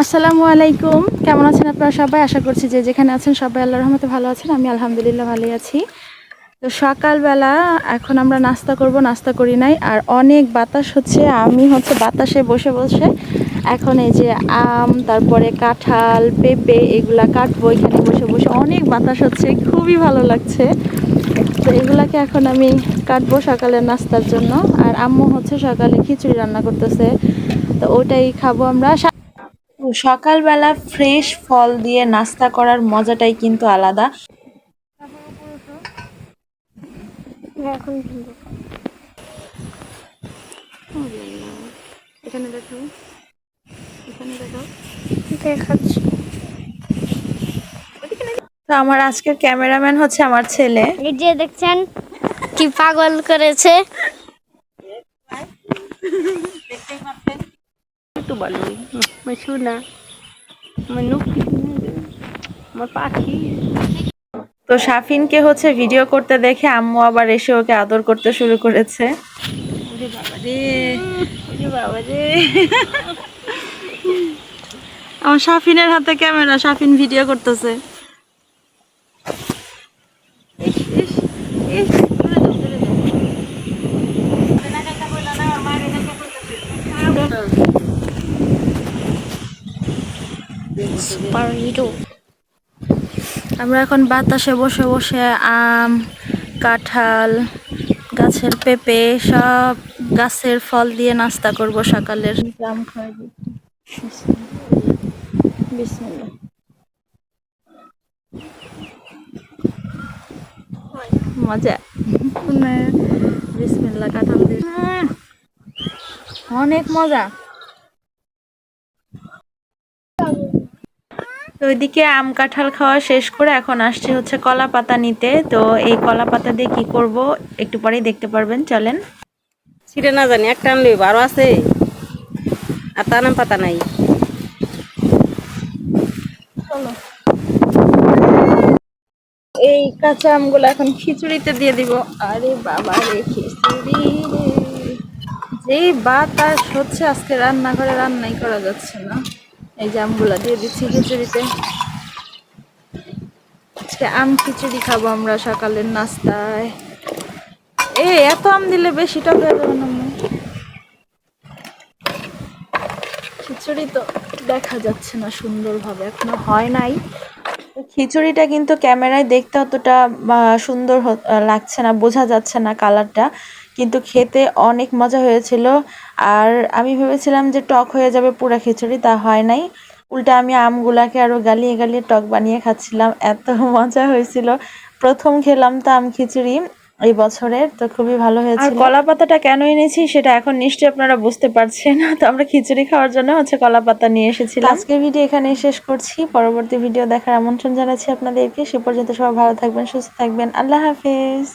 আসসালামু আলাইকুম। কেমন আছেন আপনারা সবাই? আশা করছি যে যেখানে আছেন সবাই আল্লাহর রহমতে ভালো আছেন। আমি আলহামদুলিল্লাহ ভালোই আছি। তো সকালবেলা এখন আমরা নাস্তা করব, নাস্তা করি নাই। আর অনেক বাতাস হচ্ছে, আমি হচ্ছে বাতাসে বসে বসে এখন এই যে আম, তারপরে কাঁঠাল, পেঁপে এগুলা কাটবো এখানে বসে বসে। অনেক বাতাস হচ্ছে, খুবই ভালো লাগছে। তো এগুলাকে এখন আমি কাটবো সকালের নাস্তার জন্য। আর আম্মু হচ্ছে সকালে খিচুড়ি রান্না করতেছে, তো ওটাই খাব আমরা। সকালবেলা ফ্রেশ ফল দিয়ে নাস্তা করার মজাটাই কিন্তু আলাদা। এখানে দেখো। এখানে দেখো। দেখাচ্ছি। তো আমার আজকের ক্যামেরাম্যান হচ্ছে আমার ছেলে। এই যে দেখছেন কি পাগল করেছে? তো ভালোই আমার শোনা আমার পাখি তো সাফিনকে হচ্ছে ভিডিও করতে দেখে আম্মু আবার এসে ওকে আদর করতে শুরু করেছে। ওরে বাবা রে। বাবা রে। আমার সাফিনের হাতে ক্যামেরা সাফিন ভিডিও করতেছে। আমরা এখন বাতাসে বসে বসে আম কাঁঠাল গাছের পেঁপে সব গাছের ফল দিয়ে নাস্তা করব সকালের। বিসমিল্লাহ। মজা। বিসমিল্লাহ কাঁঠাল দিয়ে। অনেক মজা। তো ওইদিকে আম কাঁঠাল খাওয়া শেষ করে এখন আসছে হচ্ছে কলা পাতা নিতে। তো এই কলা পাতা দিয়ে কি করব একটু পরেই দেখতে পারবেন, চলেন। ছিঁড়ে না জানি, একটা আনলে বারো আছে। আর তানাম পাতা নাই। এই কাঁচা আমগুলো এখন খিচুড়িতে দিয়ে দিব। আরে বাবা রে, খিচুড়ি যেই বাতাস হচ্ছে, আজকে রান্নাঘরে রান্নাই করা যাচ্ছে না। এই যে আমগুলা দিয়ে দিচ্ছি খিচুড়িতে। আজকে আম খিচুড়ি খাব আমরা সকালের নাস্তায়। এ, এত আম দিলে বেশি টক হয়ে? খিচুড়ি তো দেখা যাচ্ছে না সুন্দরভাবে, এখনও হয় নাই। খিচুড়িটা কিন্তু ক্যামেরায় দেখতে অতটা সুন্দর লাগছে না, বোঝা যাচ্ছে না কালারটা। কিন্তু খেতে অনেক মজা হয়েছিল। আর আমি ভেবেছিলাম যে টক হয়ে যাবে পুরা খিচুড়ি, তা হয় নাই। উল্টা আমি আমগুলাকে আরও গালিয়ে গালিয়ে টক বানিয়ে খাচ্ছিলাম। এত মজা হয়েছিল। প্রথম খেলাম তো আম খিচুড়ি। এই বছরের তো খুবই ভালো হয়েছে আর কলা পাতাটা কেন এনেছি সেটা এখন নিশ্চয়ই আপনারা বুঝতে পারছেন তো আমরা খিচুড়ি খাওয়ার জন্য হচ্ছে কলা পাতা নিয়ে এসেছিলাম। আজকের ভিডিও এখানে শেষ করছি। পরবর্তী ভিডিও দেখার আমন্ত্রণ জানাচ্ছি আপনাদেরকে। সে পর্যন্ত সবাই ভালো থাকবেন সুস্থ থাকবেন। আল্লাহ হাফেজ।